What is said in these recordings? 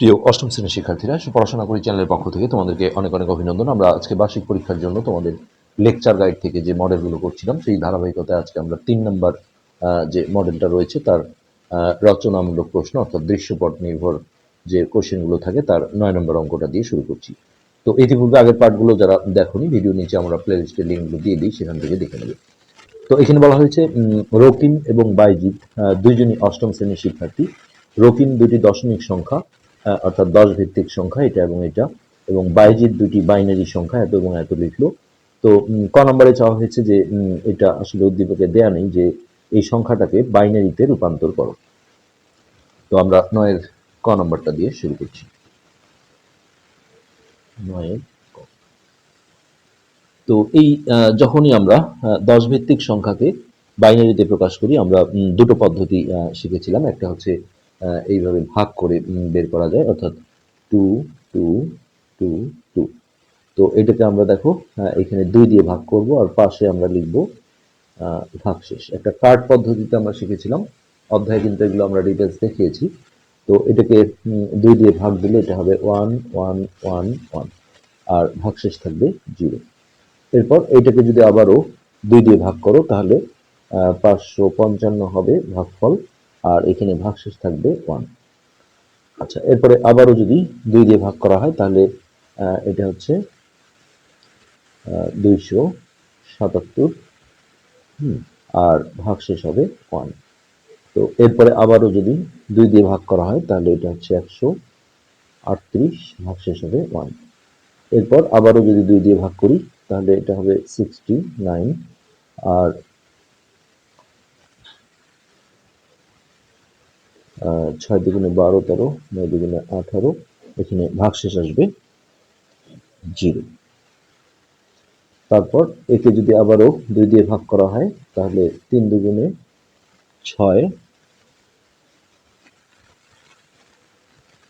প্রিয় অষ্টম শ্রেণির শিক্ষার্থীরা পড়াশোনা করি চ্যানেলের পক্ষ থেকে তোমাদেরকে অনেক অনেক অভিনন্দন। আমরা আজকে বার্ষিক পরীক্ষার জন্য তোমাদের লেকচার গাইড থেকে যে মডেলগুলো করছিলাম, সেই ধারাবাহিকতায় আজকে আমরা তিন নম্বর যে মডেলটা রয়েছে তার রচনামূলক প্রশ্ন অর্থাৎ দৃশ্যপট নির্ভর যে কোশ্চেনগুলো থাকে তার নয় নম্বর অঙ্কটা দিয়ে শুরু করছি। তো ইতিপূর্বে আগের পার্টগুলো যারা দেখোনি, ভিডিও নিচে আমরা প্লে লিস্টের লিঙ্কগুলো দিয়ে দিই, সেখান থেকে দেখে নেবে। তো এখানে বলা হয়েছে রকিম এবং বাইজিৎ দুইজনই অষ্টম শ্রেণির শিক্ষার্থী। রকিম দুটি দশমিক সংখ্যা অর্থাৎ দশ ভিত্তিক সংখ্যা এটা এবং এটা, এবং বাইজিৎ দুটি বাইনারি সংখ্যা এত এবং এত লিখলো। তো ক নম্বরে চাওয়া হয়েছে যে এটা আসলে উদ্দীপকে দেয়া নেই যে এই সংখ্যাটাকে বাইনারিতে রূপান্তর করো। তো আমরা নয়ের ক নম্বরটা দিয়ে শুরু করছি। নয়ের। তো এই যখনই আমরা দশ ভিত্তিক সংখ্যাকে বাইনারিতে প্রকাশ করি, আমরা দুটো পদ্ধতি শিখেছিলাম। একটা হচ্ছে এইভাবে ভাগ করে বের করা যায় অর্থাৎ টু টু টু টু। তো এটাকে আমরা দেখো এখানে দুই দিয়ে ভাগ করব আর পাশে আমরা লিখব আহ, ভাগশেষ। একটা কার্ড পদ্ধতিতে আমরা শিখেছিলাম অধ্যায়ে কিন্তু এগুলো আমরা ডিটেলস দেখিয়েছি। তো এটাকে দুই দিয়ে ভাগ দিলে এটা হবে ওয়ান ওয়ান ওয়ান ওয়ান আর ভাগশেষ থাকবে জিরো এরপর এটাকে যদি আবারও দুই দিয়ে ভাগ করো তাহলে পাঁচশো পঞ্চান্ন হবে ভাগফল। আর এখানে ভাগশেষ থাকবে ওয়ান আচ্ছা এরপরে আবারও যদি দুই দিয়ে ভাগ করা হয়, তাহলে এটা হচ্ছে দুইশো সাতাত্তর আর ভাগশেষ হবে ওয়ান তো এরপরে আবারও যদি দুই দিয়ে ভাগ করা হয়, তাহলে এটা হচ্ছে একশো আটত্রিশ, ভাগশেষ হবে ওয়ান এরপর আবারও যদি দুই দিয়ে ভাগ করি, তাহলে এটা হবে সিক্সটি নাইন আর ছয় দুগুণে বারো তেরো, নয় দুগুণে আঠারো, এখানে ভাগশেষ আসবে জিরো। তারপর একে যদি আবারও দুই দিয়ে ভাগ করা হয়, তাহলে তিন দুগুণে ছয়,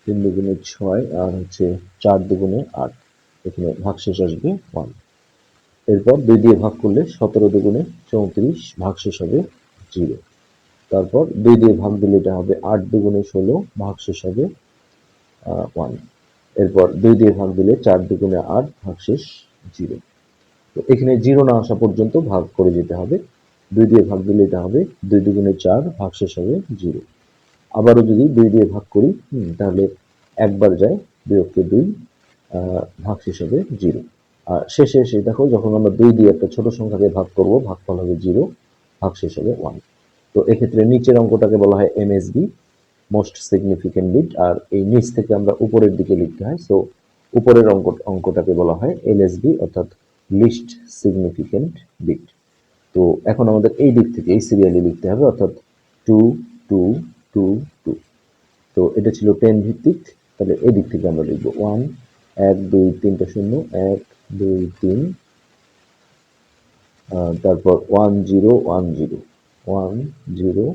তিন দুগুণে ছয় আর হচ্ছে চার দুগুণে আট, এখানে ভাগশেষ আসবে ওয়ান। এরপর দুই দিয়ে ভাগ করলে সতেরো দুগুণে চৌত্রিশ ভাগশেষ হবে জিরো। তারপর দুই দিয়ে ভাগ দিলে এটা হবে আট দুগুণে ষোলো ভাগশেষ হবে ওয়ান এরপর দুই দিয়ে ভাগ দিলে চার দুগুণে আট ভাগশেষ জিরো। তো এখানে জিরো না আসা পর্যন্ত ভাগ করে যেতে হবে। দুই দিয়ে ভাগ দিলে এটা হবে দুই দুগুণে চার ভাগশেষ হবে জিরো। আবারও যদি দুই দিয়ে ভাগ করি তাহলে একবার যায় বিয়োগকে দুই আহ, ভাগশেষ হবে জিরো। আর শেষে এসে দেখো যখন আমরা দুই দিয়ে একটা ছোট সংখ্যাকে ভাগ করব ভাগফল হবে জিরো ভাগশেষ হবে ওয়ান তো এক্ষেত্রে নিচের অঙ্কটাকে বলা হয় এমএসবি মোস্ট সিগনিফিকেন্ট বিট আর এই নিচ থেকে আমরা উপরের দিকে লিখতে হয় সো উপরের অঙ্ক, অঙ্কটাকে বলা হয় এলএসবি অর্থাৎ লিস্ট সিগনিফিকেন্ট বিট তো এখন আমাদের এই দিক থেকে, এই সিরিয়ালি লিখতে হবে, অর্থাৎ টু টু টু টু তো এটা ছিল টেন ভিত্তিক, তাহলে এই দিক থেকে আমরা লিখব ওয়ান এক, দুই তিনটা শূন্য, এক, দুই, তিন তারপর one zero one zero one zero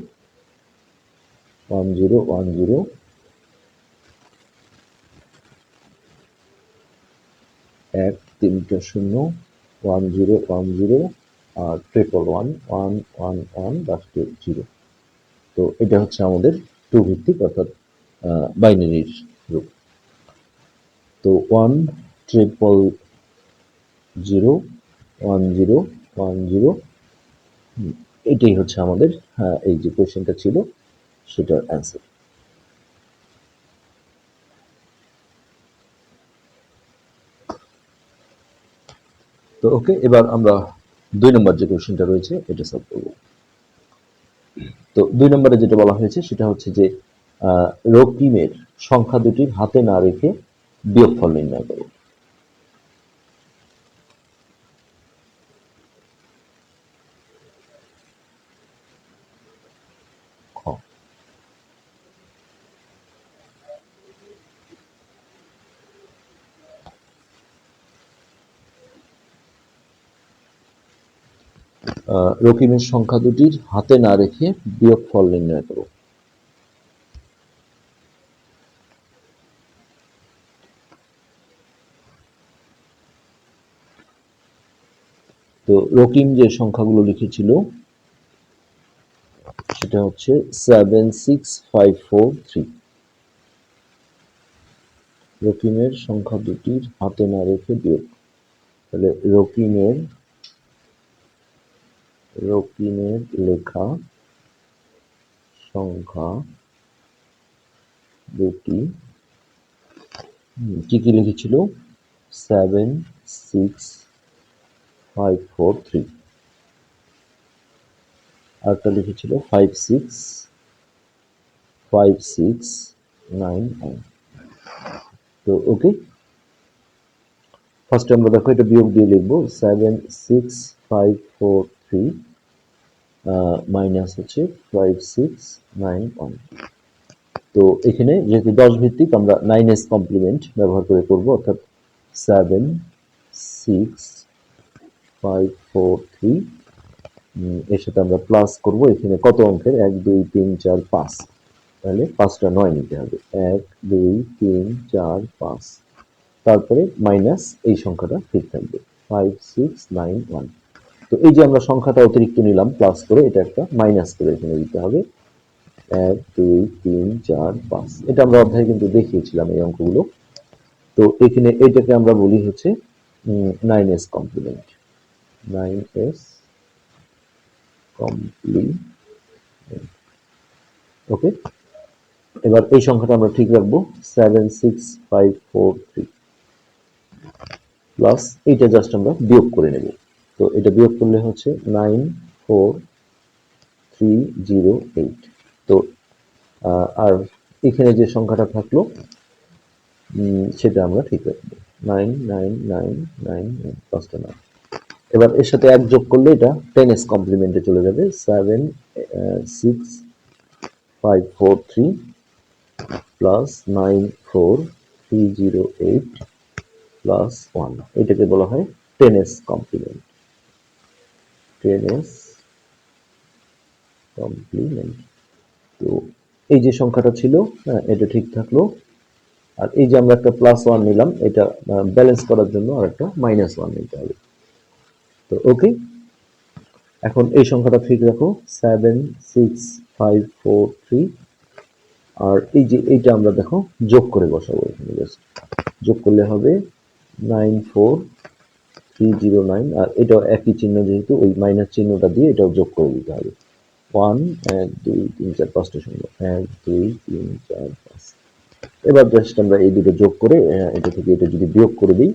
one zero one zero এক তিনটা শূন্য ওয়ান জিরো ওয়ান জিরো আর triple one one one one লাস্টে জিরো তো এটা হচ্ছে আমাদের টু ভিত্তিক অর্থাৎ বাইনারির রূপ। তো one triple zero one zero one zero এটাই হচ্ছে আমাদের এই যে কোয়েশ্চেনটা ছিল, সেটার অ্যান্সার তো ওকে এবার আমরা দুই নম্বর যে কোশ্চেনটা রয়েছে, এটা সলভ করব। তো দুই নম্বরে যেটা বলা হয়েছে, সেটা হচ্ছে যে রকিমের সংখ্যা দুটির হাতে না রেখে বিয়োগফল নির্ণয় করো। রকিমের সংখ্যা দুটির হাতে না রেখে বিয়োগফল নির্ণয় করো। তো রকিম যে সংখ্যাগুলো লিখেছিল, সেটা হচ্ছে seven six five four three রকিমের সংখ্যা দুটির হাতে না রেখে বিয়োগ। তাহলে রকিমের রকিমের লেখা সংখ্যা দুটি। কি কি লিখেছিল? Seven, six, five, four, three. আরেকটা লিখেছিল five, six five, six, nine nine. তো, ওকে। ফার্স্ট আমরা দেখো এটা বিয়োগ দিয়ে লিখব। Seven, six, five, four, three. Minus হচ্ছে ফাইভ সিক্স নাইন ওয়ান তো এখানে যেহেতু দশ ভিত্তিক, আমরা নাইন এস কমপ্লিমেন্ট ব্যবহার করে করব, অর্থাৎ seven six five four three এর সাথে আমরা প্লাস করব, এখানে কত অঙ্কের? এক, দুই, তিন, চার, পাঁচ। তাহলে পাঁচটা নয় নিতে হবে। এক, দুই, তিন, চার, পাঁচ। তারপরে মাইনাস এই সংখ্যাটা ঠিক থাকবে। ফাইভ সিক্স নাইন ওয়ান তো এই যে আমরা সংখ্যাটা অতিরিক্ত নিলাম প্লাস করে, এটা একটা মাইনাস করে এখানে দিতে হবে। এক, দুই, তিন, চার, পাঁচ। এটা আমরা অধ্যায়ে কিন্তু দেখিয়েছিলাম এই অঙ্কগুলো। তো এখানে এটাকে আমরা বলি হচ্ছে nine's complement nine's complement okay এবার এই সংখ্যাটা আমরা ঠিক রাখব seven six five four three plus এইটা জাস্ট আমরা বিয়োগ করে নেব। তো এটা বিয়োগ করলে হচ্ছে nine four three zero eight তো আর এখানে যে সংখ্যাটা থাকল সেটা আমরা ঠিক রাখব nine nine nine nine nine পাঁচটা নাইন এবার এর সাথে এক যোগ করলে এটা টেন এস কমপ্লিমেন্টে চলে যাবে। Seven six five four three plus nine four three zero eight plus one এটাকে বলা হয় ten's complement ten's complement তো এই যে সংখ্যাটা ছিল হ্যাঁ এটা ঠিক থাকল। আর এই যে আমরা একটা প্লাস ওয়ান নিলাম, এটা ব্যালেন্স করার জন্য আর একটা মাইনাস ওয়ান নিতে হবে। তো ওকে এখন এই সংখ্যাটা ঠিক রাখো seven six five four three আর এই যে এইটা আমরা দেখো, যোগ করে বসাবো এখানে জাস্ট যোগ করলে হবে nine four three zero nine আর এটাও একই চিহ্ন যেহেতু, ওই মাইনাস চিহ্নটা দিয়ে এটাও যোগ করে দিতে হবে। ওয়ান এক, দুই, তিন, চার, পাঁচটা সংখ্যা। এক, দুই, তিন, চার, পাঁচ। এবার জাস্ট আমরা এই দুটো যোগ করে এটা থেকে এটা যদি বিয়োগ করে দিই,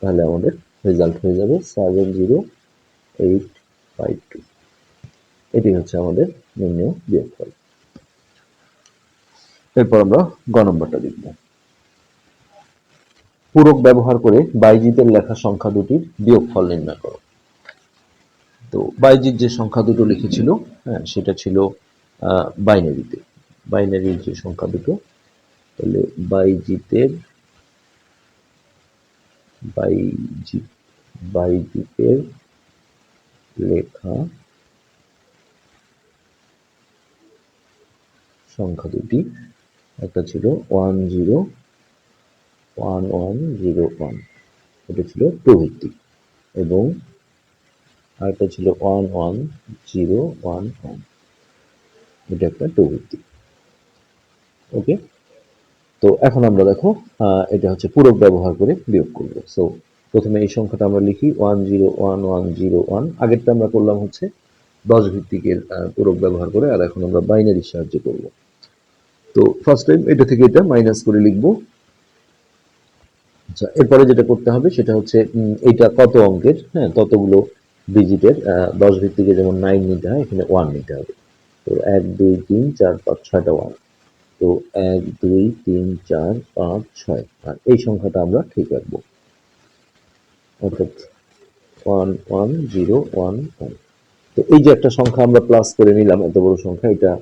তাহলে আমাদের রেজাল্ট হয়ে যাবে seven zero eight five two এটি হচ্ছে আমাদের নির্ণয় বিয়োগফল। এরপর আমরা গ নম্বরটা লিখব পূরক ব্যবহার করে বাইজিতের লেখা সংখ্যা দুটির বিয়োগফল নির্ণয় করো। তো বাইজিৎ যে সংখ্যা দুটো লিখেছিল হ্যাঁ সেটা ছিল বাইনারিতে। বাইনারির যে সংখ্যা দুটো, তাহলে বাইজিতের বাইজিৎ বাইজিতের লেখা সংখ্যা দুটি, একটা ছিল one zero one one zero one এটা ছিল প্রভিত্তিক এবং আরেকটা ছিল one one zero one one এটা একটা টু ভিত্তিক ওকে? তো এখন আমরা দেখো এটা হচ্ছে পূরক ব্যবহার করে বিয়োগ করব। সো প্রথমে এই সংখ্যাটা আমরা লিখি one zero one one zero one আগেরটা আমরা করলাম হচ্ছে দশ ভিত্তিকের পূরক ব্যবহার করে, আর এখন আমরা বাইনারির সাহায্যে করব। তো ফার্স্ট টাইম এটা থেকে এটা মাইনাস করে লিখব। আচ্ছা এরপরে যেটা করতে হবে সেটা হচ্ছে এটা কত অঙ্কের? হ্যাঁ ততগুলো ডিজিটের দশ ভিত্তিকে যেমন নাইন নিতে হয়, এখানে ওয়ান নিতে হবে। তো এক, দুই, তিন, চার, পাঁচ, ছয়টা ওয়ান তো এক, দুই, তিন, চার, পাঁচ, ছয়। আর এই সংখ্যাটা আমরা ঠিক রাখব। অর্থাৎ one one zero one one তো এই যে একটা সংখ্যা আমরা প্লাস করে নিলাম, এত বড় সংখ্যা, এটা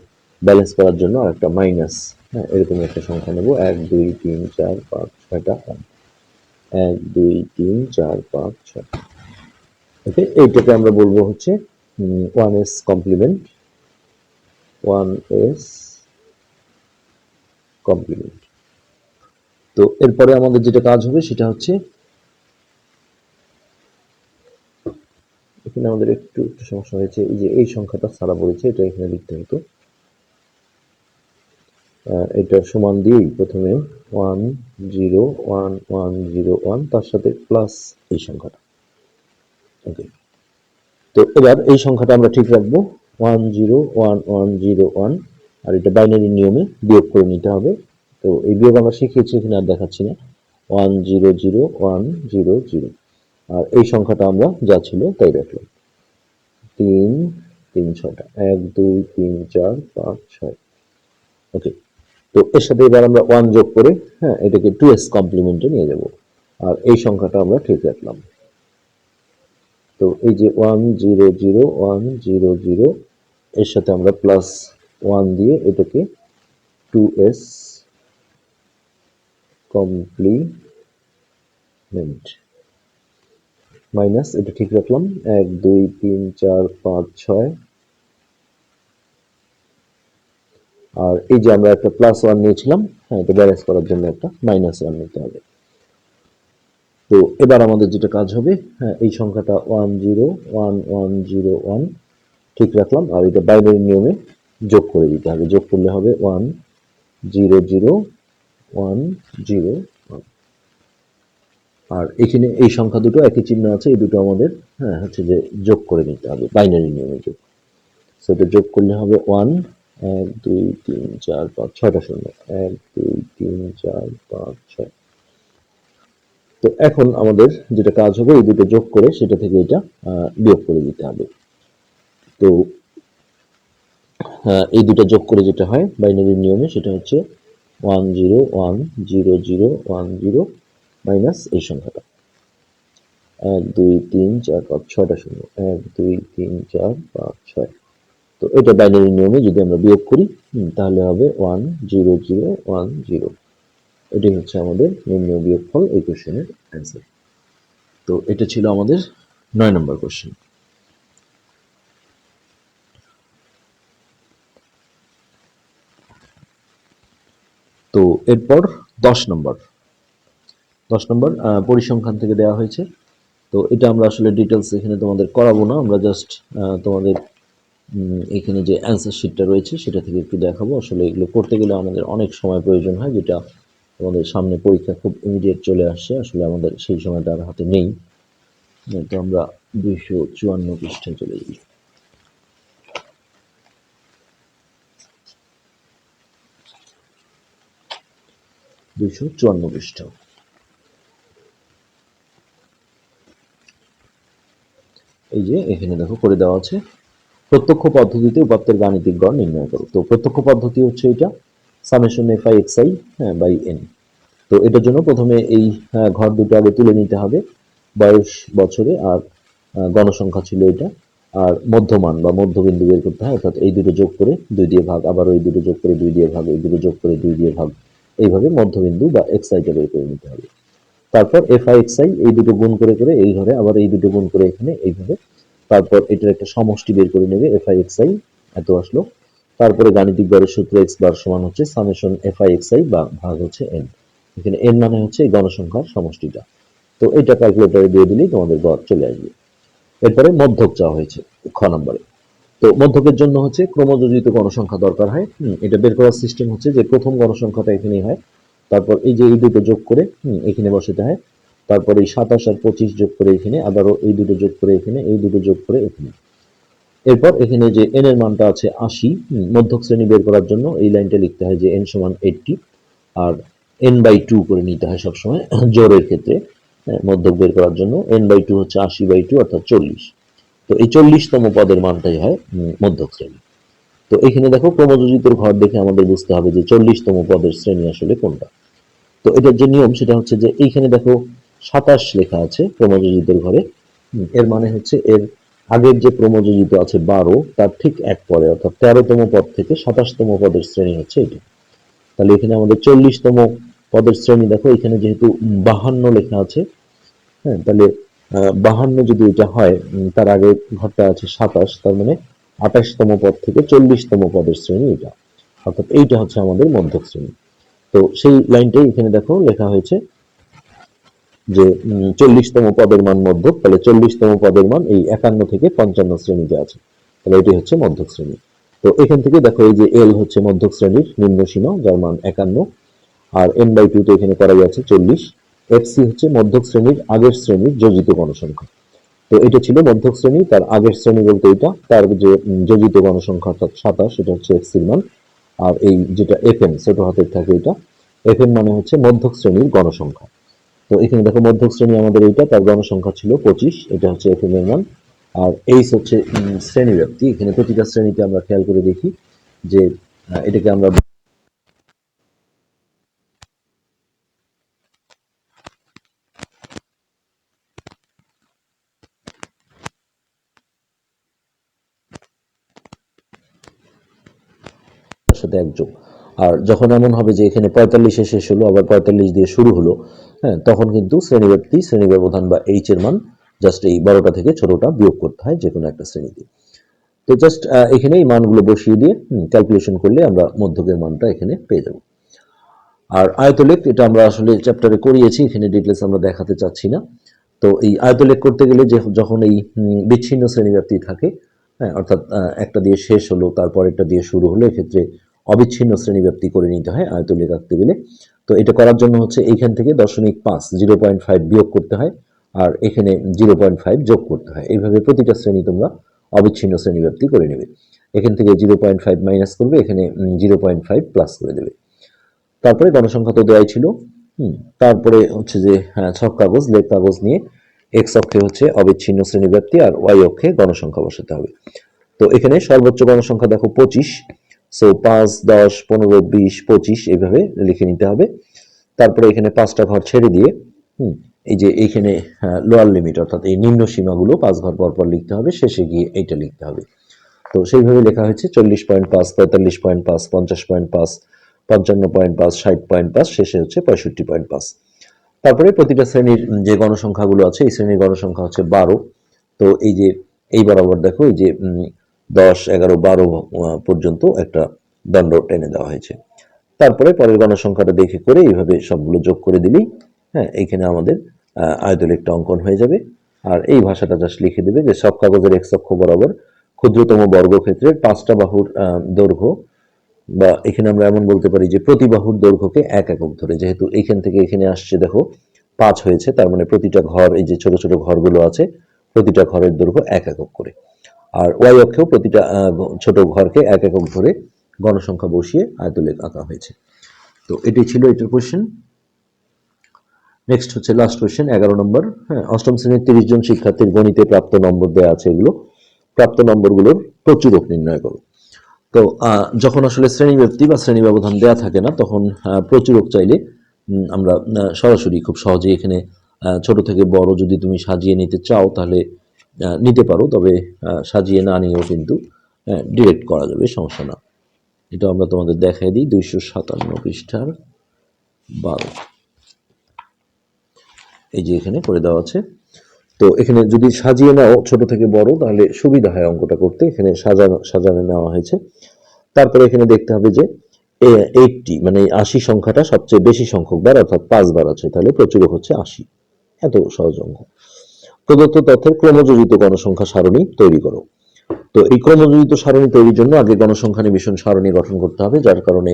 ব্যালেন্স করার জন্য আর একটা মাইনাস হ্যাঁ এরকম একটা সংখ্যা নেব। এক, দুই, তিন, চার, পাঁচ, ছয়টা ওয়ান এক, দুই, তিন, চার, পাঁচ, ছয়। ওকে এইটাকে আমরা বলব হচ্ছে one's complement one's complement তো এরপরে আমাদের যেটা কাজ হবে, সেটা হচ্ছে, এখানে আমাদের একটু একটু সমস্যা হয়েছে, এই যে এই সংখ্যাটা সারা পড়েছে এটা এখানে লিখতে হতো। এটার সমান দিয়েই প্রথমে one zero one one zero one তার সাথে প্লাস এই সংখ্যাটা। ওকে তো এবার এই সংখ্যাটা আমরা ঠিক রাখব। One zero one one zero one আর এটা বাইনারি নিয়মে বিয়োগ করে নিতে হবে। তো এই বিয়োগ আমরা শিখিয়েছি, এখানে আর দেখাচ্ছি না। One zero zero one zero zero আর এই সংখ্যাটা আমরা যা ছিল তাই রাখলাম। তিন তিন ছটা এক, দুই, তিন, চার, পাঁচ, ছয়। ওকে তো এর সাথে এবার আমরা ওয়ান যোগ করে হ্যাঁ এটাকে টু এস কমপ্লিমেন্টে নিয়ে যাব। আর এই সংখ্যাটা আমরা ঠিক রাখলাম। তো এই যে one zero zero one zero zero এর সাথে আমরা প্লাস ওয়ান দিয়ে এটাকে টু এস কমপ্লিমেন্ট মাইনাস এটা ঠিক রাখলাম। এক, দুই, তিন, চার, পাঁচ, ছয় আর এই যে আমরা একটা প্লাস ওয়ান নিয়েছিলাম হ্যাঁ এটা ব্যালেন্স করার জন্য একটা মাইনাস ওয়ান নিতে হবে। তো এবার আমাদের যেটা কাজ হবে হ্যাঁ এই সংখ্যাটা one zero one one zero one ঠিক রাখলাম, আর এটা বাইনারি নিয়মে যোগ করে দিতে হবে। যোগ করলে হবে one zero zero one zero আর এখানে এই সংখ্যা দুটো একই চিহ্ন আছে, এই দুটো আমাদের হ্যাঁ হচ্ছে যে যোগ করে নিতে হবে বাইনারি নিয়মে যোগ। সেটা যোগ করলে হবে ওয়ান এক, দুই, তিন, চার, পাঁচ, ছয়টা শূন্য। এক, দুই, তিন, চার, পাঁচ, ছয়। তো এখন আমাদের যেটা কাজ হবে, এই দুটো যোগ করে সেটা থেকে এটা বিয়োগ করে দিতে হবে। তো এই দুটো যোগ করে যেটা হয়, বাইনারি নিয়মে সেটা হচ্ছে one zero one zero zero one zero minus এই সংখ্যাটা। এক, দুই, তিন, চার, পাঁচ, ছয়টা শূন্য। এক, দুই, তিন, চার, পাঁচ, ছয়। তো এটা বাইনারি নিয়মে যদি আমরা বিয়োগ করি তাহলে হবে one zero zero one zero এটাই হচ্ছে আমাদের নির্ণয় বিয়োগফল এই কোশ্চেনের অ্যান্সার তো এটা ছিল আমাদের নয় নম্বর কোশ্চেন তো এরপর দশ নম্বর দশ নম্বর পরিসংখ্যান থেকে দেওয়া হয়েছে। তো এটা আমরা আসলে ডিটেলস এখানে তোমাদের করাবো না, আমরা জাস্ট তোমাদের এখানে যে অ্যান্সার শিটটা রয়েছে, সেটা থেকে একটু দেখাবো। আসলে এগুলো করতে গেলে আমাদের অনেক সময় প্রয়োজন হয়, যেটা আমাদের সামনে পরীক্ষা খুব ইমিডিয়েট চলে আসছে আসলে আমাদের সেই সময়টা আর হাতে নেই। তো আমরা দুইশো চুয়ান্ন পৃষ্ঠায় চলে যাই। দুইশো চুয়ান্ন পৃষ্ঠা। এই যে, এখানে দেখো, করে দেওয়া আছে। প্রত্যক্ষ পদ্ধতিতে উপাত্তের গাণিতিক গড় নির্ণয় করো। তো প্রত্যক্ষ পদ্ধতি হচ্ছে এটা summation F I X I হ্যাঁ বাই এন তো এটার জন্য প্রথমে এই আহ, ঘর দুটো আগে তুলে নিতে হবে। বয়স বছরে আর গণসংখ্যা ছিল এটা। আর মধ্যমান বা মধ্যবিন্দু বের করতে হয় অর্থাৎ এই দুটো যোগ করে দুই দিয়ে ভাগ আবার ওই দুটো যোগ করে দুই দিয়ে ভাগ এই দুটো যোগ করে দুই দিয়ে ভাগ। এইভাবে মধ্যবিন্দু বা এক্স আইটা বের করে নিতে হবে। তারপর এফ আই এক্স আই এই দুটো গুণ করে করে এই ঘরে আবার এই দুটো গুণ করে এখানে এইভাবে তারপর এটার একটা সমষ্টি বের করে নেবে এফ আই এক্স আই এত আসলো। তারপরে গাণিতিক গড়ের সূত্র এক্স বার সমান হচ্ছে summation F I X I বা ভাগ হচ্ছে এন এখানে এন মানে হচ্ছে গণসংখ্যার সমষ্টিটা। তো এটা ক্যালকুলেটরে দিয়ে দিলেই তোমাদের গড় চলে আসবে। এরপরে মধ্যক চাওয়া হয়েছে খ নম্বরে। তো মধ্যকের জন্য হচ্ছে ক্রমযোজিত গণসংখ্যা দরকার হয়। এটা বের করার সিস্টেম হচ্ছে যে প্রথম গণসংখ্যাটা এখানেই হয়। তারপর এই যে এই দুটো যোগ করে এখানে বসাতে হয়। তারপর এই সাতাশ আর পঁচিশ যোগ করে এখানে, আবারও এই দুটো যোগ করে এখানে, এই দুটো যোগ করে এখানে। এরপর এখানে যে এন এর মানটা আছে আশি মধ্যক শ্রেণি বের করার জন্য এই লাইনটা লিখতে হয় যে এন সমান এইটটি, আর এন বাই টু করে নিতে হয় সবসময় জোরের ক্ষেত্রে মধ্যক বের করার জন্য। এন বাই টু হচ্ছে আশি বাই টু, অর্থাৎ চল্লিশ। তো এই চল্লিশতম পদের মানটাই হয় মধ্যক শ্রেণি। তো এখানে দেখো ক্রমযোজিতর ঘর দেখে আমাদের বুঝতে হবে যে চল্লিশতম পদের শ্রেণি আসলে কোনটা। তো এটার যে নিয়ম সেটা হচ্ছে যে এইখানে দেখো সাতাশ লেখা আছে ক্রমযোজিতর ঘরে। এর মানে হচ্ছে এর আগের যে ক্রমযোজিত আছে বারো, তার ঠিক এক পরে, অর্থাৎ তেরোতম পদ থেকে সাতাশতম পদের শ্রেণি হচ্ছে এটা। তাহলে এখানে আমাদের চল্লিশতম পদের শ্রেণি, দেখো, এখানে যেহেতু বাহান্ন লেখা আছে হ্যাঁ তাহলে বাহান্ন যদি এটা হয় তার আগে ঘরটা আছে সাতাশ, তার মানে আঠাশতম পদ থেকে চল্লিশতম পদের শ্রেণি এটা। অর্থাৎ এইটা হচ্ছে আমাদের মধ্যক শ্রেণি। তো সেই লাইনটাই এখানে দেখো লেখা হয়েছে যে চল্লিশতম পদের মান মধ্যক, তাহলে চল্লিশতম পদের মান এই একান্ন থেকে পঞ্চান্ন শ্রেণীতে আছে। তাহলে এটি হচ্ছে মধ্যক শ্রেণি। তো এখান থেকে দেখো এই যে এল হচ্ছে মধ্যক শ্রেণির নিম্ন সীমা যার মান একান্ন, আর এন বাই টু তো এখানে করাই আছে চল্লিশ। এফসি হচ্ছে মধ্যক শ্রেণির আগের শ্রেণির যোজিত গণসংখ্যা। তো এটা ছিল মধ্যক শ্রেণি, তার আগের শ্রেণি বলতে এটা, তার যে যোজিত গণসংখ্যা অর্থাৎ সাতাশ এটা হচ্ছে এফ সির মান, আর এই যেটা এফ এন ছোট হাতের থাকে এটা। এফ এন মানে হচ্ছে মধ্যক শ্রেণির গণসংখ্যা। তো এখানে দেখো মধ্যক শ্রেণি আমাদের এইটা, তার গণসংখ্যা ছিল পঁচিশ, এটা হচ্ছে এফ এর মান। আর এইচ হচ্ছে শ্রেণি ব্যাপ্তি এখানে প্রতিটা শ্রেণীতে আমরা খেয়াল করে দেখি যে এটাকে আমরা সাথে এক যোগ আর যখন এমন হবে যে এখানে পঁয়তাল্লিশে শেষ হলো আবার পঁয়তাল্লিশ দিয়ে শুরু হলো হ্যাঁ তখন কিন্তু শ্রেণীব্যাপ্তি শ্রেণি ব্যবধান বা এইচ এর মান জাস্ট এই বারোটা থেকে ছোটটা বিয়োগ করতে হয় যে কোনো একটা শ্রেণীতে। তো জাস্ট এখানে এই মানগুলো বসিয়ে দিয়ে ক্যালকুলেশন করলে আমরা মধ্যকের মানটা এখানে পেয়ে যাব। আর আয়তলেখ, এটা আমরা আসলে চ্যাপ্টারে করিয়েছি, এখানে ডিটেলস আমরা দেখাতে চাচ্ছি না। তো এই আয়তলেখ করতে গেলে যে যখন এই বিচ্ছিন্ন শ্রেণীব্যাপ্তি থাকে হ্যাঁ অর্থাৎ একটা দিয়ে শেষ হলো তারপর একটা দিয়ে শুরু হলো, এক্ষেত্রে অবিচ্ছিন্ন শ্রেণীব্যাপ্তি করে নিতে হয় আয়তলেখ আঁকতে গেলে। তো এটা করার জন্য হচ্ছে এইখান থেকে দশমিক পাঁচ জিরো পয়েন্ট ফাইভ বিয়োগ করতে হয় আর এখানে জিরো পয়েন্ট ফাইভ যোগ করতে হয়। এইভাবে প্রতিটা শ্রেণি তোমরা অবিচ্ছিন্ন শ্রেণীব্যাপ্তি করে নেবে। এখান থেকে জিরো পয়েন্ট ফাইভ মাইনাস করবে এখানে জিরো পয়েন্ট ফাইভ প্লাস করে দেবে। তারপরে গণসংখ্যা তো দেওয়াই ছিল। হুম তারপরে হচ্ছে যে হ্যাঁ, ছক কাগজ লেখ কাগজ নিয়ে এক্স অক্ষে হচ্ছে অবিচ্ছিন্ন শ্রেণি শ্রেণীব্যাপ্তি আর ওয়াই অক্ষে গণসংখ্যা বসাতে হবে। তো এখানে সর্বোচ্চ গণসংখ্যা দেখো পঁচিশ সো পাঁচ, দশ, পনেরো, বিশ, পঁচিশ এইভাবে লিখে নিতে হবে। তারপরে এখানে পাঁচটা ঘর ছেড়ে দিয়ে, হুম, এই যে এইখানে লোয়ার লিমিট অর্থাৎ এই নিম্ন সীমাগুলো পাঁচ ঘর পর পর লিখতে হবে, শেষে গিয়ে এইটা লিখতে হবে। তো সেইভাবে লেখা হয়েছে, চল্লিশ পয়েন্ট পাঁচ, পঁয়তাল্লিশ পয়েন্ট পাঁচ, পঞ্চাশ পয়েন্ট পাঁচ, পঞ্চান্ন পয়েন্ট পাঁচ, ষাট পয়েন্ট পাঁচ, শেষে হচ্ছে পঁয়ষট্টি পয়েন্ট পাঁচ। তারপরে প্রতিটা শ্রেণির যে গণসংখ্যাগুলো আছে, এই শ্রেণির গণসংখ্যা হচ্ছে বারো। তো এই যে, এই বরাবর দেখো, এই যে দশ এগারো বারো পর্যন্ত একটা দণ্ড টেনে দেওয়া হয়েছে। তারপরে পরের গণসংখ্যাটা দেখে করে এইভাবে সবগুলো যোগ করে দিলেই হ্যাঁ এইখানে আমাদের আহ, একটা অঙ্কন হয়ে যাবে। আর এই ভাষাটা জাস্ট লিখে দেবে যে সব কাগজের এক্স অক্ষ বরাবর ক্ষুদ্রতম বর্গক্ষেত্রের পাঁচটা বাহুর দৈর্ঘ্য। বা এখানে আমরা এমন বলতে পারি যে প্রতি বাহুর দৈর্ঘ্যকে এক একক ধরে। যেহেতু এখান থেকে এখানে আসছে দেখো পাঁচ হয়েছে তার মানে প্রতিটা ঘর এই যে ছোট ছোট ঘরগুলো আছে প্রতিটা ঘরের দৈর্ঘ্য এক একক করে। আর ওয়াই অক্ষেও প্রতিটা ছোট ঘরকে এক একক ধরে গণসংখ্যা বসিয়ে আয়তলেখ আঁকা হয়েছে। তো এটাই ছিল এটার কোয়েশ্চেন নেক্সট হচ্ছে লাস্ট কোয়েশ্চেন এগারো নম্বর। হ্যাঁ অষ্টম শ্রেণির তিরিশ জন শিক্ষার্থীর গণিতে প্রাপ্ত নম্বর দেওয়া আছে এগুলো। প্রাপ্ত নম্বরগুলোর প্রচুরক নির্ণয় করো। তো যখন আসলে শ্রেণি ব্যক্তি বা শ্রেণি ব্যবধান দেওয়া থাকে না, তখন প্রচুরক চাইলে আমরা সরাসরি খুব সহজেই এখানে ছোট থেকে বড় যদি তুমি সাজিয়ে নিতে চাও, তাহলে নিতে পারো, তবে সাজিয়ে না নিয়েও কিন্তু ডিরেক্ট করা যাবে, সমস্যা না। এটা আমরা তোমাদের দেখাই দিই, দুইশো সাতান্ন পৃষ্ঠার বারো। এই যে এখানে করে দেওয়া আছে। তো এখানে যদি সাজিয়ে নাও, ছোট থেকে বড়, তাহলে সুবিধা হয় অঙ্কটা করতে। এখানে সাজানো সাজানো নেওয়া হয়েছে। তারপরে এখানে দেখতে হবে যে এইটটি মানে আশি সংখ্যাটা সবচেয়ে বেশি সংখ্যক বার, অর্থাৎ পাঁচবার আছে, তাহলে প্রচুরক হচ্ছে আশি। এত সহজ অঙ্ক। প্রদত্ত তথ্যের ক্রমযোজিত গণসংখ্যা সারণী তৈরি করো। তো এই ক্রমযোজিত সারণী তৈরির জন্য আগে গণসংখ্যা নিবেশন সারণী গঠন করতে হবে, যার কারণে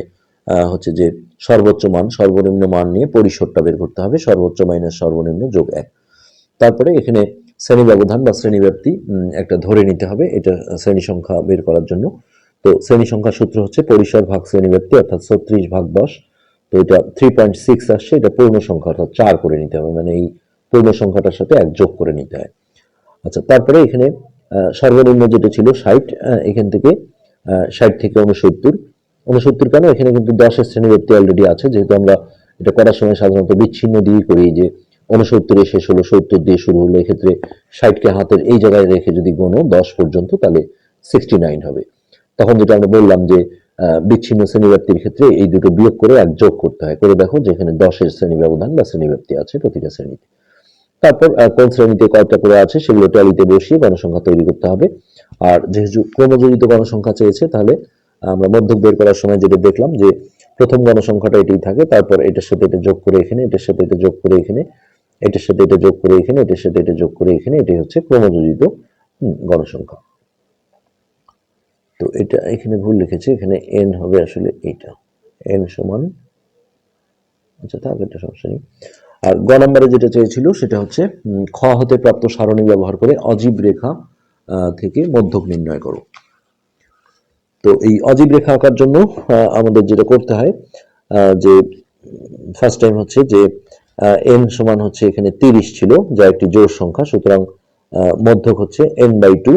হচ্ছে যে সর্বোচ্চ মান, সর্বনিম্ন মান নিয়ে পরিসরটা বের করতে হবে, সর্বোচ্চ মাইনাস সর্বনিম্ন যোগ এক। তারপরে এখানে শ্রেণি ব্যবধান বা শ্রেণি ব্যাপ্তি একটা ধরে নিতে হবে, এটা শ্রেণি সংখ্যা বের করার জন্য। তো শ্রেণি সংখ্যা সূত্র হচ্ছে পরিসর ভাগ শ্রেণি ব্যাপ্তি, অর্থাৎ ছত্রিশ ভাগ দশ। তো এটা থ্রি পয়েন্ট সিক্স আসছে, এটা পূর্ণ সংখ্যা, অর্থাৎ চার করে নিতে হবে। মানে এই পূর্ণ সংখ্যাটার সাথে এক যোগ করে নিতে হয়। আচ্ছা তারপরে এখানে সর্বনিম্ন যেটা ছিল ষাট এখান থেকে ষাট থেকে উনসত্তর উনসত্তর কেন? এখানে কিন্তু দশের শ্রেণি ব্যক্তি অলরেডি আছে। যেহেতু আমরা এটা করার সময় সাধারণত বিচ্ছিন্ন দিয়ে করি যে উনসত্তরে শেষ হলো, সত্তর দিয়ে শুরু হলো, এক্ষেত্রে ষাটকে হাতের এই জায়গায় রেখে যদি গোনো দশ পর্যন্ত, তাহলে সিক্সটি নাইন হবে। তখন যেটা আমরা বললাম যে বিচ্ছিন্ন শ্রেণীব্যাপ্তির ক্ষেত্রে এই দুটো বিয়োগ করে এক যোগ করতে হয়। করে দেখো যেখানে দশের শ্রেণি ব্যবধান বা শ্রেণীব্যাপ্তি আছে প্রতিটা শ্রেণীতে। তারপর কোন শ্রেণীতে কয়টা করে আছে সেগুলো ট্যালিতে বসিয়ে গণসংখ্যা তৈরি করতে হবে। আর যেহেতু ক্রমজড়িত গণসংখ্যা চেয়েছে, তাহলে আমরা মধ্যক বের করার সময় যেটা দেখলাম যে, প্রথম গণসংখ্যাটা এটাই থাকে, তারপর এটার সাথে এটা যোগ করে এখানে, এটার সাথে এটা যোগ করে এখানে, এটার সাথে এটা যোগ করে এখানে, এটার সাথে এটা যোগ করে এখানে, এটাই হচ্ছে ক্রমযোজিত গণসংখ্যা তো এটা এখানে ভুল লিখেছি, এখানে এন হবে আসলে এইটা। এন সমান আচ্ছা থাক, এটা সমস্যা নেই। আর গ নম্বরে যেটা চেয়েছিল সেটা হচ্ছে খ হতে প্রাপ্ত সারণী ব্যবহার করে অজীব রেখা থেকে মধ্যক নির্ণয় করো। তো এই অজীব রেখা আঁকার জন্য আমাদের যেটা করতে হয় যে ফার্স্ট টাইম হচ্ছে যে এন সমান হচ্ছে এখানে তিরিশ ছিল, যা একটি জোর সংখ্যা, সুতরাং মধ্যক হচ্ছে এন বাই টু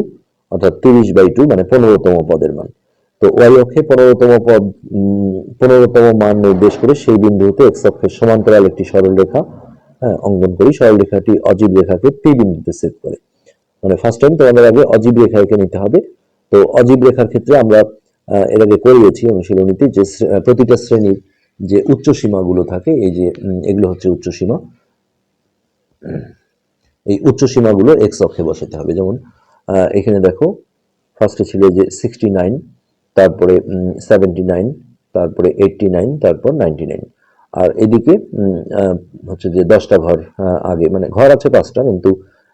অর্থাৎ তিরিশ বাই টু মানে পনেরোতম পদের মান। তো ওয়াই অক্ষে পনেরোতম পদ পনেরোতম মান নির্দেশ করে সেই বিন্দু হতে এক্স অক্ষের সমান্তরাল একটি সরল রেখা হ্যাঁ, অঙ্কন করি। সরল রেখাটি অজীব রেখাকে পি বিন্দুতে সেট করে। মানে ফার্স্ট টাইম তোমাদের আগে অজীব রেখা এঁকে নিতে হবে। তো অজীব রেখার ক্ষেত্রে আমরা এর আগে করিয়েছি অনুশীলনীতে যে প্রতিটা শ্রেণির যে উচ্চ সীমাগুলো থাকে এই যে এগুলো হচ্ছে উচ্চ সীমা। এই উচ্চ সীমাগুলো এক্স অক্ষে বসাতে হবে। যেমন এখানে দেখো ফার্স্টে ছিল যে সিক্সটি নাইন তারপরে সেভেন্টি নাইন তারপরে এইটটি নাইন তারপর নাইনটি নাইন আর এদিকে হচ্ছে যে দশটা ঘর আগে মানে ঘর আছে পাঁচটা, কিন্তু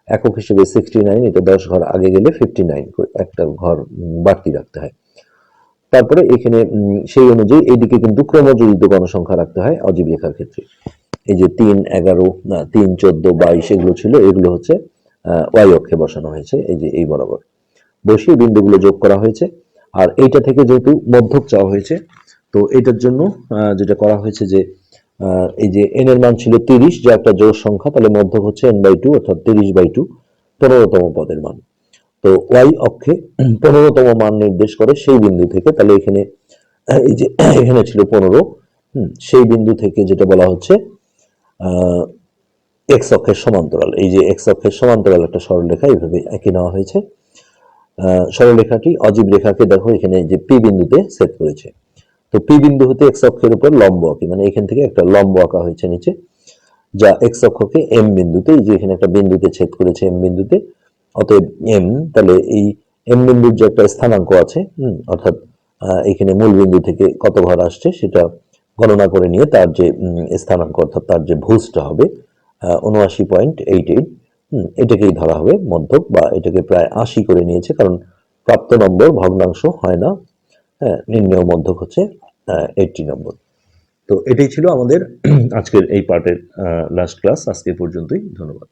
একক হিসেবে সিক্সটি নাইন এটা দশ ঘর আগে গেলে ফিফটি নাইন একটা ঘর বাড়তি রাখতে হয়। তারপরে এখানে সেই অনুযায়ী এইদিকে কিন্তু ক্রমযোজিত গণসংখ্যা রাখতে হয় অজীব রেখার ক্ষেত্রে। এই যে তিন, এগারো তিন, চোদ্দ, বাইশ, এগুলো ছিল, এগুলো হচ্ছে ওয়াই অক্ষে বসানো হয়েছে, এই যে, এই বরাবর। বসিয়ে বিন্দুগুলো যোগ করা হয়েছে। আর এইটা থেকে যেহেতু মধ্যক চাওয়া হয়েছে, তো এটার জন্য যেটা করা হয়েছে যে এই যে এন এর মান ছিল তিরিশ, যা একটা জোড় সংখ্যা, তাহলে মধ্যক হচ্ছে এন বাই টু অর্থাৎ তিরিশ বাই টু পনেরোতম পদের মান। তো ওয়াই অক্ষে পনেরোতম মান নির্দেশ করে সেই বিন্দু থেকে, তাহলে এখানে এই যে, এখানে ছিল পনেরো সেই বিন্দু থেকে যেটা বলা হচ্ছে এক্স অক্ষের সমান্তরাল। এই যে এক্স অক্ষের সমান্তরাল একটা সরলরেখা, এইভাবে এঁকে নেওয়া হয়েছে। সরলরেখাটি অজীব রেখাকে দেখো, এখানে যে পি বিন্দুতে সেট করেছে। তো পি বিন্দু হতে এক্স অক্ষের উপর লম্ব আঁকি মানে এখান থেকে একটা লম্ব আঁকা হয়েছে নিচে, যা এক্স অক্ষকে এম বিন্দুতে যে এখানে একটা বিন্দুতে ছেদ করেছে এম বিন্দুতে, অতএব এম তাহলে এই এম বিন্দুর যে একটা স্থানাঙ্ক আছে অর্থাৎ এখানে মূল বিন্দু থেকে কত ঘর আসছে, সেটা গণনা করে নিয়ে তার যে স্থানাঙ্ক, অর্থাৎ তার যে ভুজটা হবে উনআশি পয়েন্ট এইট এইট এটাকেই ধরা হবে মধ্যক বা এটাকে প্রায় আশি করে নিয়েছে, কারণ প্রাপ্ত নম্বর ভগ্নাংশ হয় না। হ্যাঁ মধ্যক হচ্ছে এইটটি নম্বর। তো এটাই ছিল আমাদের আজকের এই পার্টের লাস্ট ক্লাস আজকে পর্যন্তই, ধন্যবাদ।